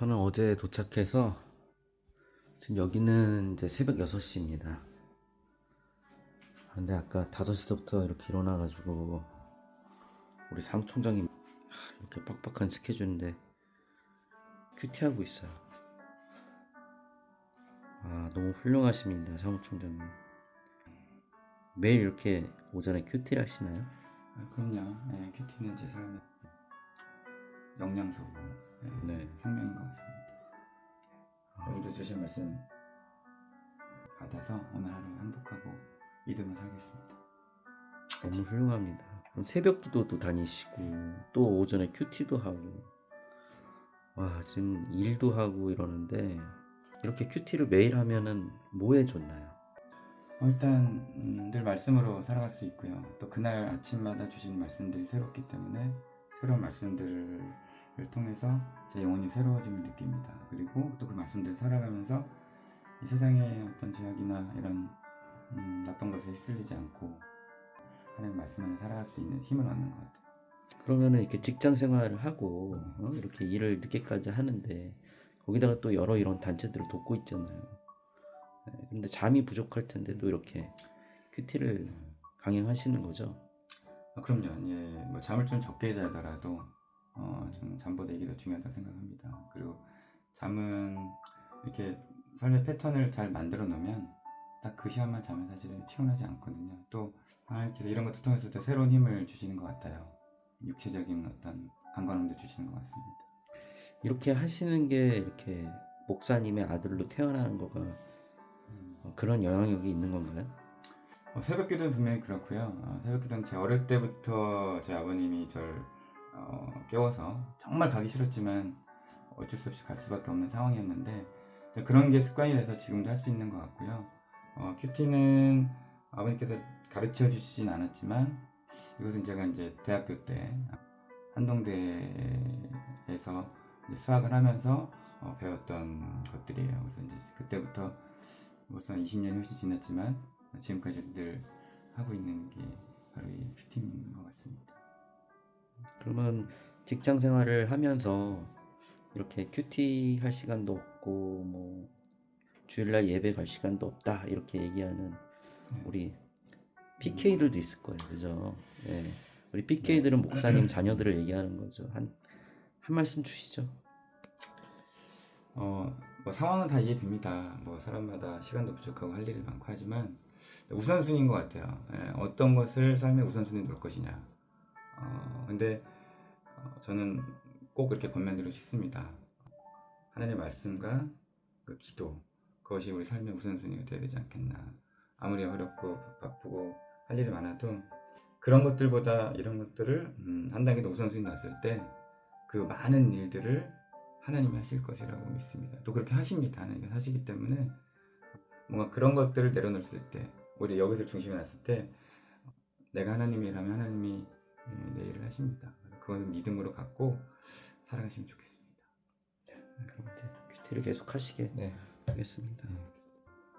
저는 어제 도착해서 지금 여기는 이제 새벽 6시입니다. 근데 아까 5시부터 이렇게 일어나가지고 우리 사무총장님 하, 이렇게 빡빡한 스케줄인데 큐티하고 있어요. 아 너무 훌륭하십니다 사무총장님. 매일 이렇게 오전에 큐티를 하시나요? 아, 그럼요. 예, 큐티는 제 삶의 영양소고 예, 네. 생명인 것 같습니다. 오늘도 주신 말씀 받아서 오늘 하루 행복하고 믿음을 살겠습니다. 너무 훌륭합니다. 새벽 기도도 다니시고 또 오전에 큐티도 하고 와 지금 일도 하고 이러는데 이렇게 큐티를 매일 하면은 뭐에 좋나요? 어, 일단 음, 늘 말씀으로 살아갈 수 있고요. 또 그날 아침마다 주신 말씀들이 새롭기 때문에 새로운 말씀들을 통해서 제 영혼이 새로워짐을 느낍니다. 그리고 또 그 말씀들을 살아가면서 이 세상의 어떤 제약이나 이런 음, 나쁜 것에 휩쓸리지 않고 하나님 말씀 안에 살아갈 수 있는 힘을 얻는 것 같아요. 그러면은 이렇게 직장 생활을 하고 어? 이렇게 일을 늦게까지 하는데 거기다가 또 여러 이런 단체들을 돕고 있잖아요. 네, 근데 잠이 부족할 텐데도 이렇게 큐티를 강행하시는 거죠? 아, 그럼요. 예, 뭐 잠을 좀 적게 자더라도 어, 저는 잠보다 이게 더 중요하다고 생각합니다. 그리고 잠은 이렇게 삶의 패턴을 잘 만들어 놓으면 딱 그 시간만 자면 사실 피곤하지 않거든요. 또 하나님께서 이런 것을 통해서 또 새로운 힘을 주시는 것 같아요. 육체적인 어떤 강건함도 주시는 것 같습니다. 이렇게 하시는 게 이렇게 목사님의 아들로 태어나는 거가 어, 그런 영향력이 있는 건가요? 어, 새벽 기도는 분명히 그렇고요. 어, 새벽 기도는 제 어릴 때부터 제 아버님이 절 어, 깨워서 정말 가기 싫었지만 어쩔 수 없이 갈 수밖에 없는 상황이었는데 그런 게 습관이 돼서 지금도 할 수 있는 것 같고요. 어, 큐티는 아버님께서 가르쳐 주시진 않았지만 이것은 제가 이제 대학교 때 한동대에서 수학을 하면서 어, 배웠던 것들이에요. 그래서 이제 그때부터 벌써 20년이 훨씬 지났지만 지금까지 늘 하고 있는 게 바로 이 큐티인 것 같습니다. 그러면 직장 생활을 하면서 이렇게 큐티 할 시간도 없고 뭐 주일날 예배 갈 시간도 없다 이렇게 얘기하는 네. 우리 PK들도 있을 거예요, 그죠? 예. 우리 PK들은 목사님 자녀들을 얘기하는 거죠. 한, 한 말씀 주시죠. 어, 뭐 상황은 다 이해됩니다. 뭐 사람마다 시간도 부족하고 할 일이 많고 하지만 우선순위인 것 같아요. 예, 어떤 것을 삶의 우선순위에 놓을 것이냐. 어, 근데 어, 저는 꼭 이렇게 권면드리고 싶습니다. 하나님의 말씀과 그 기도 그것이 우리 삶의 우선순위가 되어야 되지 않겠나. 아무리 어렵고 바쁘고 할 일이 많아도 그런 것들보다 이런 것들을 음, 한 단계 더 우선순위 놨을 때 그 많은 일들을 하나님이 하실 것이라고 믿습니다. 또 그렇게 하십니다. 하나님께서 하시기 때문에 뭔가 그런 것들을 내려놓았을 때 오히려 여기서 중심에 놨을 때 내가 하나님이라면 하나님이 예, 내 일을 하십니다. 그거는 믿음으로 갖고 살아가시면 좋겠습니다. 그럼 이제 큐티를 계속 하시게 네. 하겠습니다. 네.